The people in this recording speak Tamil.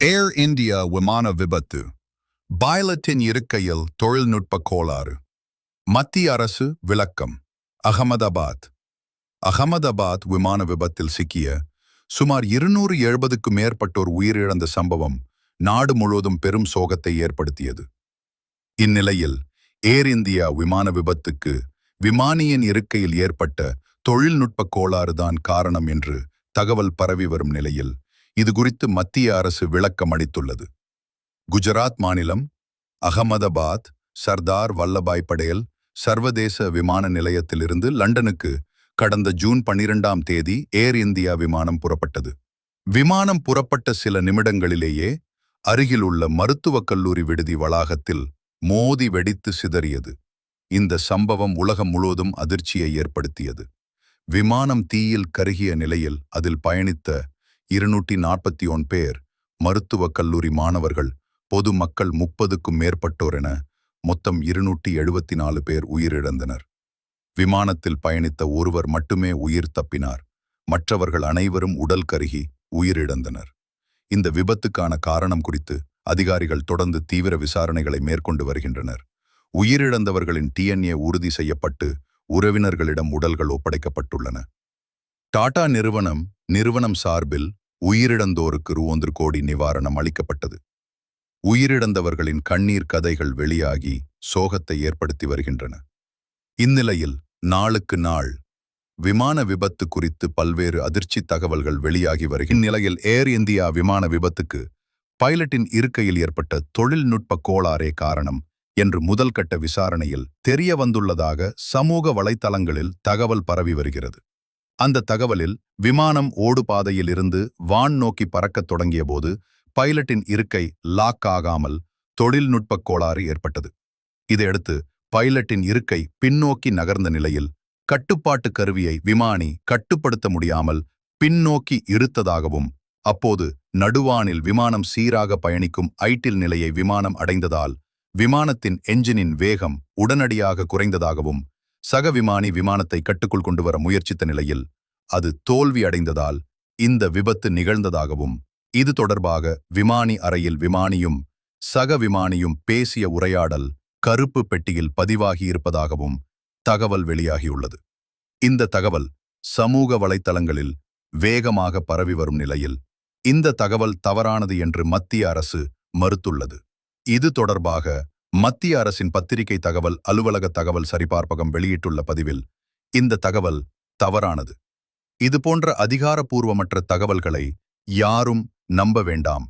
ஏர் இந்தியா விமான விபத்து பைலட்டின் இருக்கையில் தொழில்நுட்ப கோளாறு மத்திய அரசு விளக்கம் அகமதாபாத் அகமதாபாத் விமான விபத்தில் சிக்கிய சுமார் இருநூறு எழுபதுக்கும் மேற்பட்டோர் உயிரிழந்த சம்பவம் நாடு முழுவதும் பெரும் சோகத்தை ஏற்படுத்தியது இந்நிலையில் ஏர் இந்தியா விமான விபத்துக்கு விமானியின் இருக்கையில் ஏற்பட்ட தொழில்நுட்ப கோளாறுதான் காரணம் என்று தகவல் பரவி வரும் நிலையில் இது குறித்து மத்திய அரசு விளக்கம் அளித்துள்ளது. குஜராத் மாநிலம் அகமதாபாத் சர்தார் வல்லபாய் படேல் சர்வதேச விமான நிலையத்திலிருந்து லண்டனுக்கு கடந்த ஜூன் பன்னிரெண்டாம் தேதி ஏர் இந்தியா விமானம் புறப்பட்டது. விமானம் புறப்பட்ட சில நிமிடங்களிலேயே அருகிலுள்ள மருத்துவக் கல்லூரி விடுதி வளாகத்தில் மோதி வெடித்து சிதறியது. இந்த சம்பவம் உலகம் முழுவதும் அதிர்ச்சியை ஏற்படுத்தியது. விமானம் தீயில் கருகிய நிலையில் அதில் பயணித்த இருநூற்றி நாற்பத்தி ஒன் பேர் மருத்துவக் கல்லூரி மாணவர்கள் பொது மக்கள் முப்பதுக்கும் மேற்பட்டோர் என மொத்தம் இருநூற்றி எழுபத்தி நாலு பேர் உயிரிழந்தனர். விமானத்தில் பயணித்த ஒருவர் மட்டுமே உயிர் தப்பினார். மற்றவர்கள் அனைவரும் உடல் கருகி உயிரிழந்தனர். இந்த விபத்துக்கான காரணம் குறித்து அதிகாரிகள் தொடர்ந்து தீவிர விசாரணைகளை மேற்கொண்டு வருகின்றனர். உயிரிழந்தவர்களின் டிஎன்ஏ உறுதி செய்யப்பட்டு உறவினர்களிடம் உடல்கள் ஒப்படைக்கப்பட்டுள்ளன. டாடா நிறுவனம் நிறுவனம் சார்பில் உயிரிழந்தோருக்கு ரூ ஒன்று கோடி நிவாரணம் அளிக்கப்பட்டது. உயிரிழந்தவர்களின் கண்ணீர் கதைகள் வெளியாகி சோகத்தை ஏற்படுத்தி வருகின்றன. இந்நிலையில் நாளுக்கு நாள் விமான விபத்து குறித்து பல்வேறு அதிர்ச்சி தகவல்கள் வெளியாகி வருகின்ற நிலையில் ஏர் இந்தியா விமான விபத்துக்கு பைலட்டின் இருக்கையில் ஏற்பட்ட தொழில்நுட்ப கோளாறே காரணம் என்று முதல் கட்ட விசாரணையில் தெரிய வந்துள்ளதாக சமூக வலைத்தளங்களில் தகவல் பரவி வருகிறது. அந்த தகவலில் விமானம் ஓடுபாதையில் இருந்து வான் நோக்கி பறக்கத் தொடங்கியபோது பைலட்டின் இருக்கை லாக் ஆகாமல் தொழில்நுட்ப கோளாறு ஏற்பட்டது. இதையடுத்து பைலட்டின் இருக்கை பின்னோக்கி நகர்ந்த நிலையில் கட்டுப்பாட்டு கருவியை விமானி கட்டுப்படுத்த முடியாமல் பின்னோக்கி இருத்ததாகவும் அப்போது நடுவானில் விமானம் சீராக பயணிக்கும் ஐட்டில் நிலையை விமானம் அடைந்ததால் விமானத்தின் என்ஜினின் வேகம் உடனடியாக குறைந்ததாகவும் சக விமானி விமானத்தை கட்டுக்குள் கொண்டு வர முயற்சித்த நிலையில் அது தோல்வி அடைந்ததால் இந்த விபத்து நிகழ்ந்ததாகவும் இது தொடர்பாக விமானி அறையில் விமானியும் சக விமானியும் பேசிய உரையாடல் கருப்பு பெட்டியில் பதிவாகி இருப்பதாகவும் தகவல் வெளியாகியுள்ளது. இந்த தகவல் சமூக வலைத்தளங்களில் வேகமாக பரவி வரும் நிலையில் இந்த தகவல் தவறானது என்று மத்திய அரசு மறுத்துள்ளது. இது தொடர்பாக மத்திய அரசின் பத்திரிகை தகவல் அலுவலக தகவல் சரிபார்ப்பகம் வெளியிட்டுள்ள பதிவில் இந்த தகவல் தவறானது. இதுபோன்ற அதிகாரப்பூர்வமற்ற தகவல்களை யாரும் நம்ப வேண்டாம்.